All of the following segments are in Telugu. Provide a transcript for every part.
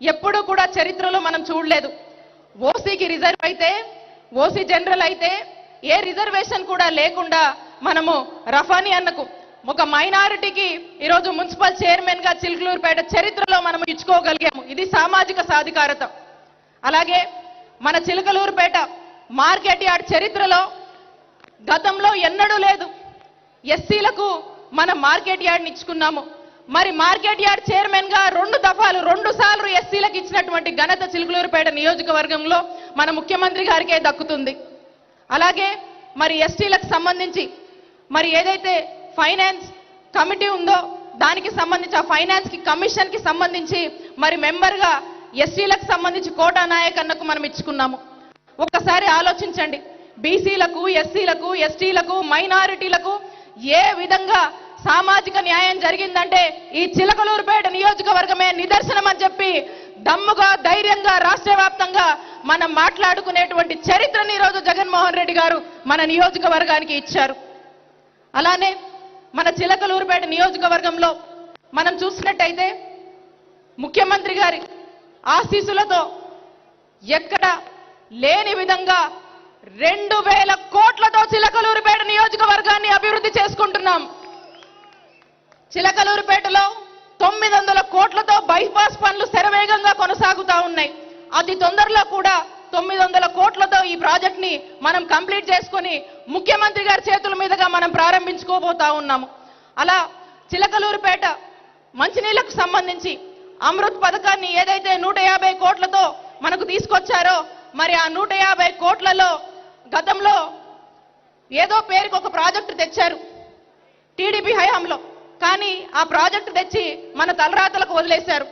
ఎప్పుడూ కూడా చరిత్రలో మనం చూడలేదు. ఓసీకి రిజర్వ్ అయితే ఓసీ జనరల్ అయితే ఏ రిజర్వేషన్ కూడా లేకుండా మనము రఫానీ అన్నకు ఒక మైనారిటీకి ఈరోజు మున్సిపల్ చైర్మన్గా చిలుకలూరుపేట చరిత్రలో మనం ఇచ్చుకోగలిగాము. ఇది సామాజిక సాధికారత. అలాగే మన చిలకలూరుపేట మార్కెట్ యార్డ్ చరిత్రలో గతంలో ఎన్నడూ లేదు. ఎస్సీలకు మన మార్కెట్ యార్డ్ని ఇచ్చుకున్నాము. మరి మార్కెట్ యార్డ్ చైర్మన్గా రెండు దఫాలు రెండు సార్లు ఎస్సీలకు ఇచ్చినటువంటి ఘనత చిలుకలూరుపేట నియోజకవర్గంలో మన ముఖ్యమంత్రి గారికే దక్కుతుంది. అలాగే మరి ఎస్టీలకు సంబంధించి మరి ఏదైతే ఫైనాన్స్ కమిటీ ఉందో దానికి సంబంధించి ఆ ఫైనాన్స్కి సంబంధించి మరి మెంబర్గా ఎస్టీలకు సంబంధించి కోటా నాయక్ అన్నకు మనం ఇచ్చుకున్నాము. ఒక్కసారి ఆలోచించండి. బీసీలకు ఎస్సీలకు ఎస్టీలకు మైనారిటీలకు ఏ విధంగా సామాజిక న్యాయం జరిగిందంటే ఈ చిలకలూరుపేట నియోజకవర్గమే నిదర్శనం అని చెప్పి దమ్ముగా ధైర్యంగా రాష్ట్ర వ్యాప్తంగా మనం మాట్లాడుకునేటువంటి చరిత్రని ఈరోజు జగన్మోహన్ రెడ్డి గారు మన నియోజకవర్గానికి ఇచ్చారు. అలానే మన చిలకలూరుపేట నియోజకవర్గంలో మనం చూసినట్టయితే ముఖ్యమంత్రి గారి ఆశీస్సులతో ఎక్కడ లేని విధంగా రెండు వేల కోట్లతో చిలకలూరుపేట నియోజకవర్గాన్ని అభివృద్ధి చేసుకుంటున్నాం. చిలకలూరుపేటలో తొమ్మిది వందల కోట్లతో బైపాస్ పనులు శరవేగంగా కొనసాగుతా ఉన్నాయి. అతి తొందరలో కూడా తొమ్మిది వందల కోట్లతో ఈ ప్రాజెక్ట్ని మనం కంప్లీట్ చేసుకుని ముఖ్యమంత్రి గారి చేతుల మీదుగా మనం ప్రారంభించుకోబోతా ఉన్నాము. అలా చిలకలూరుపేట మంచినీళ్ళకు సంబంధించి అమృత్ పథకాన్ని ఏదైతే నూట యాభై కోట్లతో మనకు తీసుకొచ్చారో మరి ఆ నూట యాభై కోట్లలో గతంలో ఏదో పేరుకు ఒక ప్రాజెక్టు తెచ్చారు. టీడీపీ హయాంలో. కానీ ఆ ప్రాజెక్టు తెచ్చి మన తలరాతలకు వదిలేశారు.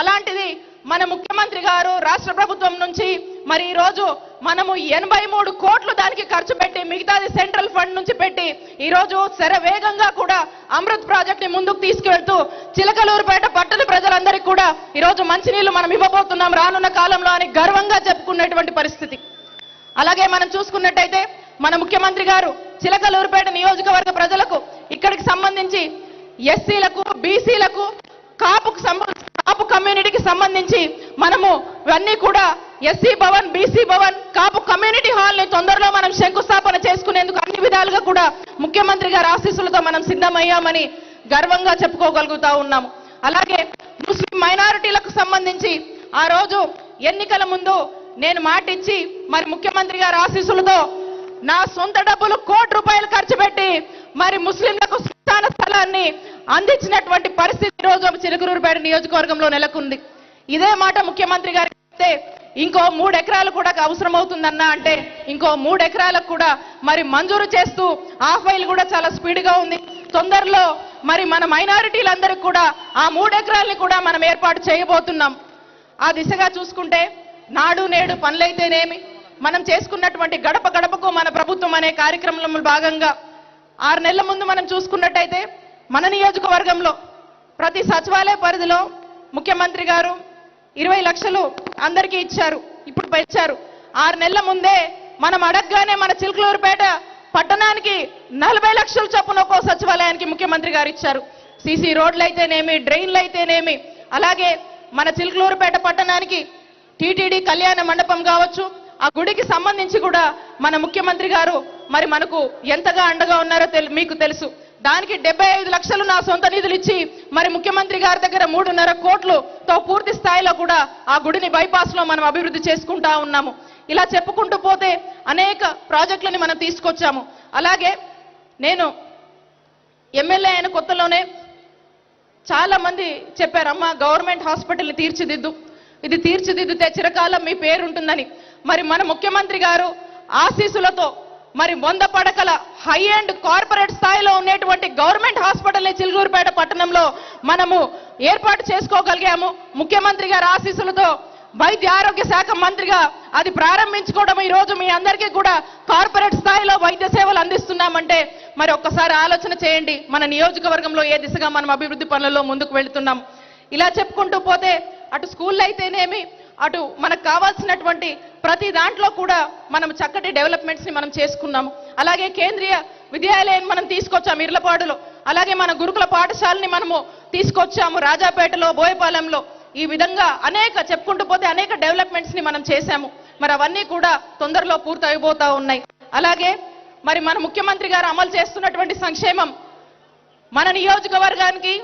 అలాంటిది మన ముఖ్యమంత్రి గారు రాష్ట్ర ప్రభుత్వం నుంచి మరి ఈరోజు మనము ఎనభై మూడు కోట్లు దానికి ఖర్చు పెట్టి మిగతాది సెంట్రల్ ఫండ్ నుంచి పెట్టి ఈరోజు శరవేగంగా కూడా అమృత్ ప్రాజెక్ట్ని ముందుకు తీసుకువెళ్తూ చిలకలూరుపేట పట్టణ ప్రజలందరికీ కూడా ఈరోజు మంచినీళ్ళు మంచినీళ్ళు మనం ఇవ్వబోతున్నాం రానున్న కాలంలో అని గర్వంగా చెప్పుకునేటువంటి పరిస్థితి. అలాగే మనం చూసుకున్నట్టయితే మన ముఖ్యమంత్రి గారు చిలకలూరుపేట నియోజకవర్గ ప్రజలకు ఇక్కడికి సంబంధించి ఎస్సీలకు బీసీలకు కాపుకు కాపు కమ్యూనిటీకి సంబంధించి మనము ఇవన్నీ కూడా SC Bhavan BC Bhavan Kapu community హాల్ని తొందరలో మనం శంకుస్థాపన చేసుకునేందుకు అన్ని విధాలుగా కూడా ముఖ్యమంత్రి గారి ఆశీస్సులతో మనం సిద్ధమయ్యామని గర్వంగా చెప్పుకోగలుగుతా ఉన్నాము. అలాగే ముస్లిం మైనారిటీలకు సంబంధించి ఆ రోజు ఎన్నికల ముందు నేను మాటిచ్చి మరి ముఖ్యమంత్రి గారి ఆశీస్సులతో నా సొంత డబ్బులు కోటి రూపాయలు ఖర్చు పెట్టి మరి ముస్లింలకు స్థాన స్థలాన్ని అందించినటువంటి పరిస్థితి రోజు చిలుకూరుపేట నియోజకవర్గంలో నెలకొంది. ఇదే మాట ముఖ్యమంత్రి గారికి చెప్తే ఇంకో మూడు ఎకరాలు కూడా అవసరం అవుతుందన్నా అంటే ఇంకో మూడు ఎకరాలకు కూడా మరి మంజూరు చేస్తూ ఆ ఫైల్ కూడా చాలా స్పీడ్గా ఉంది. తొందరలో మరి మన మైనారిటీలందరికీ కూడా ఆ మూడు ఎకరాలని కూడా మనం ఏర్పాటు చేయబోతున్నాం. ఆ దిశగా చూసుకుంటే నాడు నేడు పనులైతేనేమి మనం చేసుకున్నటువంటి గడప గడపకు మన ప్రభుత్వం అనే కార్యక్రమంలో భాగంగా ఆరు నెలల ముందు మనం చూసుకున్నట్టయితే మన నియోజకవర్గంలో ప్రతి సచివాలయ పరిధిలో ముఖ్యమంత్రి గారు ఇరవై లక్షలు అందరికీ ఇచ్చారు ఇప్పుడు పెంచారు. ఆరు నెలల ముందే మనం అడగగానే మన చిలుకలూరుపేట పట్టణానికి నలభై లక్షల చొప్పున ఒక్కో సచివాలయానికి ముఖ్యమంత్రి గారు ఇచ్చారు. సీసీ రోడ్లు అయితేనేమి డ్రైన్లు అయితేనేమి అలాగే మన చిలుకలూరుపేట పట్టణానికి టీటీడీ కళ్యాణ మండపం కావచ్చు. ఆ గుడికి సంబంధించి కూడా మన ముఖ్యమంత్రి గారు మరి మనకు ఎంతగా అండగా ఉన్నారో మీకు తెలుసు. దానికి డెబ్బై ఐదు లక్షలు నా సొంత నిధులు ఇచ్చి మరి ముఖ్యమంత్రి గారి దగ్గర మూడున్నర కోట్లుతో పూర్తి స్థాయిలో కూడా ఆ గుడిని బైపాస్లో మనం అభివృద్ధి చేసుకుంటా ఉన్నాము. ఇలా చెప్పుకుంటూ పోతే అనేక ప్రాజెక్టులని మనం తీసుకొచ్చాము. అలాగే నేను ఎమ్మెల్యే అయిన కొత్తలోనే చాలా మంది చెప్పారమ్మా గవర్నమెంట్ హాస్పిటల్ తీర్చిదిద్దు. ఇది తీర్చిదిద్దితే చిరకాలం మీ పేరు ఉంటుందని మరి మన ముఖ్యమంత్రి గారు ఆశీసులతో మరి వంద పడకల హై అండ్ కార్పొరేట్ స్థాయిలో ఉండేటువంటి గవర్నమెంట్ హాస్పిటల్ చిలుగురుపేట పట్టణంలో మనము ఏర్పాటు చేసుకోగలిగాము. ముఖ్యమంత్రి గారి ఆశీస్సులతో వైద్య ఆరోగ్య శాఖ మంత్రిగా అది ప్రారంభించుకోవడం ఈ రోజు మీ అందరికీ కూడా కార్పొరేట్ స్థాయిలో వైద్య సేవలు అందిస్తున్నామంటే మరి ఒక్కసారి ఆలోచన చేయండి. మన నియోజకవర్గంలో ఏ దిశగా మనం అభివృద్ధి పనులలో ముందుకు వెళుతున్నాం. ఇలా చెప్పుకుంటూ పోతే అటు స్కూల్లో అయితేనేమి అటు మనకు కావాల్సినటువంటి ప్రతి దాంట్లో కూడా మనం చక్కటి డెవలప్మెంట్స్ని మనం చేసుకున్నాము. అలాగే కేంద్రీయ విద్యాలయం మనం తీసుకొచ్చాము ఇర్లపాడులో. అలాగే మన గురుకుల పాఠశాలని మనము తీసుకొచ్చాము రాజాపేటలో బోయపాలెంలో. ఈ విధంగా అనేక చెప్పుకుంటూ పోతే అనేక డెవలప్మెంట్స్ని మనం చేశాము. మరి అవన్నీ కూడా తొందరలో పూర్తయిపోతా ఉన్నాయి. అలాగే మరి మన ముఖ్యమంత్రి గారు అమలు చేస్తున్నటువంటి సంక్షేమం. మన నియోజకవర్గానికి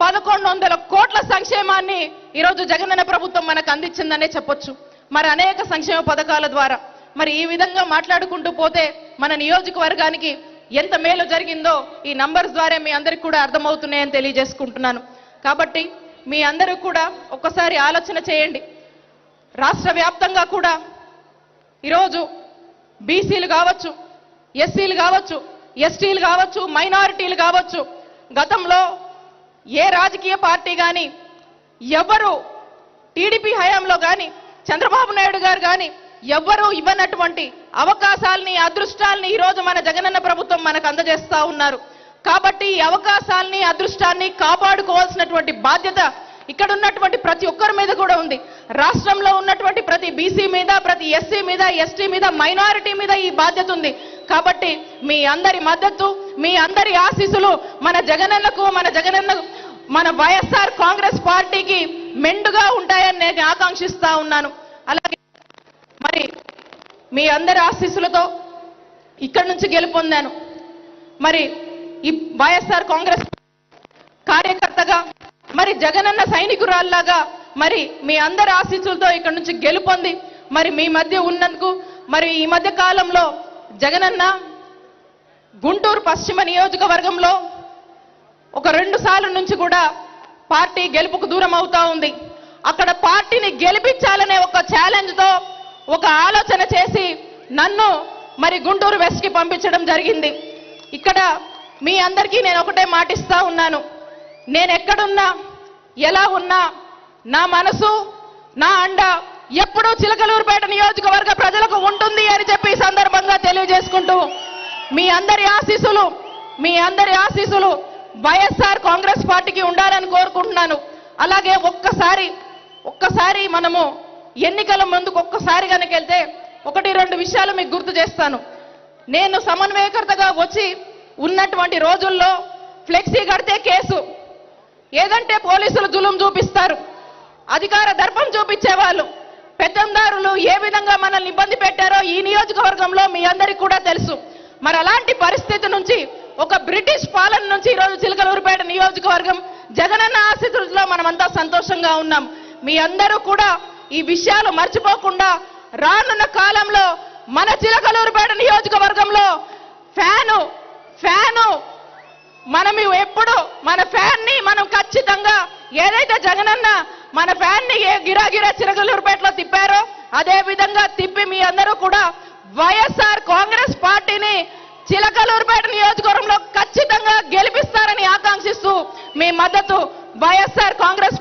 పదకొండు వందల కోట్ల సంక్షేమాన్ని ఈరోజు జగనన్న ప్రభుత్వం మనకు అందించిందనే చెప్పొచ్చు. మరి అనేక సంక్షేమ పథకాల ద్వారా మరి ఈ విధంగా మాట్లాడుకుంటూ పోతే మన నియోజకవర్గానికి ఎంత మేలు జరిగిందో ఈ నంబర్స్ ద్వారా మీ అందరికి కూడా అర్థమవుతున్నాయని తెలియజేసుకుంటున్నాను. కాబట్టి మీ అందరూ కూడా ఒక్కసారి ఆలోచన చేయండి. రాష్ట్ర వ్యాప్తంగా కూడా ఈరోజు బీసీలు కావచ్చు ఎస్సీలు కావచ్చు ఎస్టీలు కావచ్చు మైనారిటీలు కావచ్చు గతంలో ఏ రాజకీయ పార్టీ కానీ ఎవరు టీడీపీ హయాంలో కానీ చంద్రబాబు నాయుడు గారు కానీ ఎవ్వరూ ఇవ్వనటువంటి అవకాశాలని అదృష్టాల్ని ఈరోజు మన జగనన్న ప్రభుత్వం మనకు అందజేస్తా ఉన్నారు. కాబట్టి ఈ అవకాశాల్ని అదృష్టాన్ని కాపాడుకోవాల్సినటువంటి బాధ్యత ఇక్కడ ఉన్నటువంటి ప్రతి ఒక్కరి మీద కూడా ఉంది. రాష్ట్రంలో ఉన్నటువంటి ప్రతి బీసీ మీద ప్రతి ఎస్సీ మీద ఎస్టీ మీద మైనారిటీ మీద ఈ బాధ్యత ఉంది. కాబట్టి మీ అందరి మద్దతు మీ అందరి ఆశీస్సులు మన జగనన్నకు మన జగనన్న మన వైఎస్ఆర్ కాంగ్రెస్ పార్టీకి మెండుగా ఉంటాయని నేను ఆకాంక్షిస్తా ఉన్నాను. అలాగే మరి మీ అందరి ఆశీస్సులతో ఇక్కడి నుంచి గెలుపొందాను. మరి ఈ వైఎస్ఆర్ కాంగ్రెస్ కార్యకర్తగా మరి జగనన్న సైనికురాల్లాగా మరి మీ అందరి ఆశీస్సులతో ఇక్కడ నుంచి గెలుపొంది మరి మీ మధ్య ఉన్నందుకు మరి ఈ మధ్య కాలంలో జగనన్న గుంటూరు పశ్చిమ నియోజకవర్గంలో ఒక రెండు సార్లు నుంచి కూడా పార్టీ గెలుపుకు దూరం అవుతా ఉంది. అక్కడ పార్టీని గెలిపించాలనే ఒక ఛాలెంజ్తో ఒక ఆలోచన చేసి నన్ను మరి గుంటూరు వెస్ట్కి పంపించడం జరిగింది. ఇక్కడ మీ అందరికీ నేను ఒకటే మాటిస్తా ఉన్నాను. నేను ఎక్కడున్నా ఎలా ఉన్నా నా మనసు నా అండ ఎప్పుడూ చిలకలూరుపేట నియోజకవర్గ ప్రజలకు ఉంటుంది అని చెప్పి సందర్భంగా తెలియజేసుకుంటూ మీ అందరి ఆశీసులు మీ అందరి ఆశీసులు వైఎస్ఆర్ కాంగ్రెస్ పార్టీకి ఉండాలని కోరుకుంటున్నాను. అలాగే ఒక్కసారి ఒక్కసారి మనము ఎన్నికల ముందుకు ఒక్కసారి కనుక వెళ్తే ఒకటి రెండు విషయాలు మీకు గుర్తు చేస్తాను. నేను సమన్వయకర్తగా వచ్చి ఉన్నటువంటి రోజుల్లో ఫ్లెక్సీ కడితే కేసు. ఏదంటే పోలీసులు జులుం చూపిస్తారు. అధికార దర్పం చూపించేవాళ్ళు. పెద్దందారులు ఏ విధంగా మనల్ని ఇబ్బంది పెట్టారో ఈ నియోజకవర్గంలో మీ అందరికీ కూడా తెలుసు. మరి అలాంటి పరిస్థితి నుంచి ఒక బ్రిటిష్ పాలన నుంచి ఈరోజు చిలకలూరుపేట నియోజకవర్గం జగనన్న ఆశీస్సులతో మనమంతా సంతోషంగా ఉన్నాం. మీ అందరూ కూడా ఈ విషయాలు మర్చిపోకుండా రానున్న కాలంలో మన చిలకలూరుపేట నియోజకవర్గంలో ఫ్యాను ఫ్యాను మనం ఎప్పుడు మన ఫ్యాన్ని మనం ఖచ్చితంగా ఏదైతే జగనన్న మన ఫ్యాన్ని ఏ గిరాగిరా చిరగలూరుపేటలో తిప్పారో అదే విధంగా తిప్పి మీ అందరూ కూడా వైఎస్ఆర్ కాంగ్రెస్ పార్టీని చిలకలూరుపేట నియోజకవర్గంలో ఖచ్చితంగా గెలిపిస్తారని ఆకాంక్షిస్తూ మీ మద్దతు వైఎస్ఆర్ కాంగ్రెస్